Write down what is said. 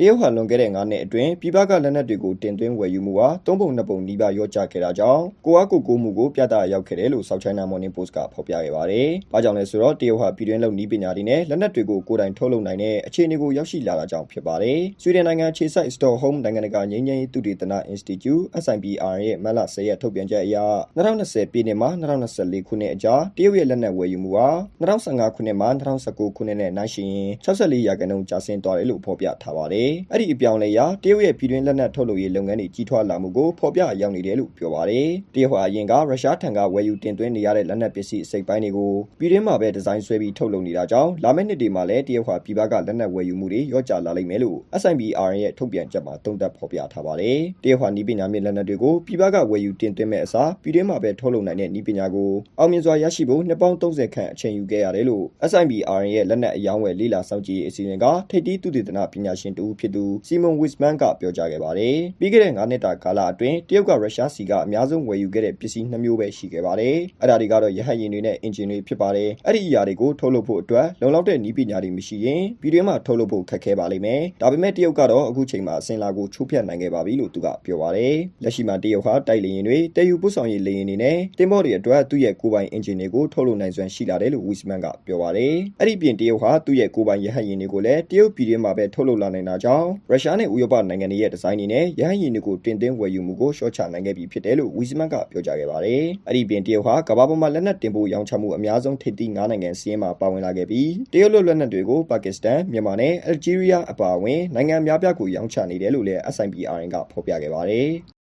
ရုတ်ဟာ လွန်ခဲ့တဲ့9နှစ်အတွင်း ပြည်ပက လက်နက်တွေကို တင်သွင်းဝယ်ယူမှုဟာသုံးပုံနှစ်ပုံနီးပါးရော့ကျခဲ့တာကြောင့် ကိုအားကိုကိုမှုကို ပြသရောက်ခဲ့တယ်လို့ South China Morning Post က ဖော်ပြခဲ့ပါတယ်။ဘာကြောင့်လဲဆိုတော့ တရုတ်ဟာ ပြည်တွင်းလုံနီးပညာတွေနဲ့ လက်နက်တွေကို ကိုယ်တိုင်ထုတ်လုပ်နိုင်တဲ့ အခြေအနေကို ရောက်ရှိလာတာကြောင့် ဖြစ်ပါတယ်။ဆွီဒင်နိုင်ငံခြေစိုက် Stockholm နိုင်ငံတကာ ငြိမ်းချမ်းရေး သုတေသန Institute SIPR ရဲ့ မတ်လ10ရက် ထုတ်ပြန်ချက်အရ2020ပြည်နှစ်မှာ2024ခုနှစ်အကြား တရုတ်ရဲ့ လက်နက်ဝယ်ယူမှုဟာ2015ခုနှစ်မှာ2019ခုနှစ်နဲ့ နှိုင်းယှဉ်ရင်64ရာခိုင်နှုန်း ကျဆင်းသွားတယ်လို့ ဖော်ပြထားပါတယ်။အဲ့ဒီအပြောင်းလဲရာတရုတ်ရဲ့ပြည်တွင်းလက်နက်ထုတ်လုပ်ရေးလုပ်ငန်းတွေကြီးထွားလာမှုကိုဖော်ပြရောက်နေတယ်လို့ပြောပါတယ်။တရုတ်ဟာအရင်ကရုရှားထံကဝယ်ယူတင်သွင်းနေရတဲ့လက်နက်ပစ္စည်းအစိတ်ပိုင်းတွေကိုပြည်တွင်းမှာပဲဒီဇိုင်းဆွဲပြီးထုတ်လုပ်နေတာကြောင့်လာမယ့်နှစ်တွေမှာလည်းတရုတ်ဟာပြည်ပကလက်နက်ဝယ်ယူမှုတွေရော့ကျလာလိမ့်မယ်လို့ SIPR ရဲ့ထုတ်ပြန်ချက်မှာသုံးသပ်ဖော်ပြထားပါတယ်။တရုတ်ဟာနီးပညာမြင့်လက်နက်တွေကိုပြည်ပကဝယ်ယူတင်သွင်းမဲ့အစားပြည်တွင်းမှာပဲထုတ်လုပ်နိုင်တဲ့နီးပညာကိုအောင်မြင်စွာရရှိဖို့နှစ်ပေါင်း30ခန့်အချိန်ယူခဲ့ရတယ်လို့ SIPR ရဲ့လက်နက်အယောင်းဝယ်လေ့လာစောင့်ကြည့်ရေးအစီအစဉ်ကထိပ်သီးသုတေသနပညာရှင်တူဖြစ်သူ Simon Wiseman ကပြောကြားခဲ့ပါတယ်။ပြီးခဲ့တဲ့9နှစ်တာကာလအတွင်းတရုတ်ကရုရှားစီကအများဆုံးဝယ်ယူခဲ့တဲ့ပစ္စည်း2မျိုးပဲရှိခဲ့ပါတယ်။အဲ့ဒါတွေကတော့ရဟတ်ယာဉ်တွေနဲ့အင်ဂျင်တွေဖြစ်ပါတယ်။အဲ့ဒီအရာတွေကိုထုတ်လုပ်ဖို့အတွက်လုံလောက်တဲ့နည်းပညာတွေမရှိရင်ပြည်တွင်းမှာထုတ်လုပ်ဖို့ခက်ခဲပါလိမ့်မယ်။ဒါပေမဲ့တရုတ်ကတော့အခုချိန်မှာအစင်လာကိုချိုးဖျက်နိုင်ခဲ့ပါပြီလို့သူကပြောပါတယ်။လက်ရှိမှာတရုတ်ဟာတိုက်လေယာဉ်တွေတည်ယူပို့ဆောင်ရေးလေယာဉ်တွေနဲ့တင်မော့တွေအတွက်သူ့ရဲ့ကိုယ်ပိုင်အင်ဂျင်တွေကိုထုတ်လုပ်နိုင်စွမ်းရှိလာတယ်လို့ Wiseman ကပြောပါတယ်။အဲ့ဒီပြင်တရုတ်ဟာသူ့ရဲ့ကိုယ်ပိုင်ရဟတ်ယာဉ်တွေကိုလည်းတရုတ်ပြည်တွင်းမှာပဲထုတ်လုပ်လာနိုင်တာကြောင့်ရုရှားနဲ့ဥရောပနိုင်ငံတွေရဲ့ဒီဇိုင်းတွေနဲ့ရဟတ်ယာဉ်တွေကိုတင်သွင်းဝယ်ယူမှုကိုရှော့ချနိုင်ခဲ့ပြီဖြစ်တယ်လို့ Wiseman ကပြောကြားခဲ့ပါတယ်။အဲ့ဒီပြင်တရုတ်ဟာကမ္ဘာပေါ်မှာလက်နက်တင်ပို့ရောင်းချမှုအများဆုံးထိပ်သီး9နိုင်ငံစီးရင်မှာပါဝင်လာခဲ့ပြီးတရုတ်လွတ်လက်နက်တွေကိုပါကစ္စတန်မြန်မာနဲ့အယ်ဂျီးရီးယားအပါအဝင်နိုင်ငံအများပြားကိုရောင်းချနေတယ်လို့လည်း SIPRN ကဖော်ပြခဲ့ပါတယ်။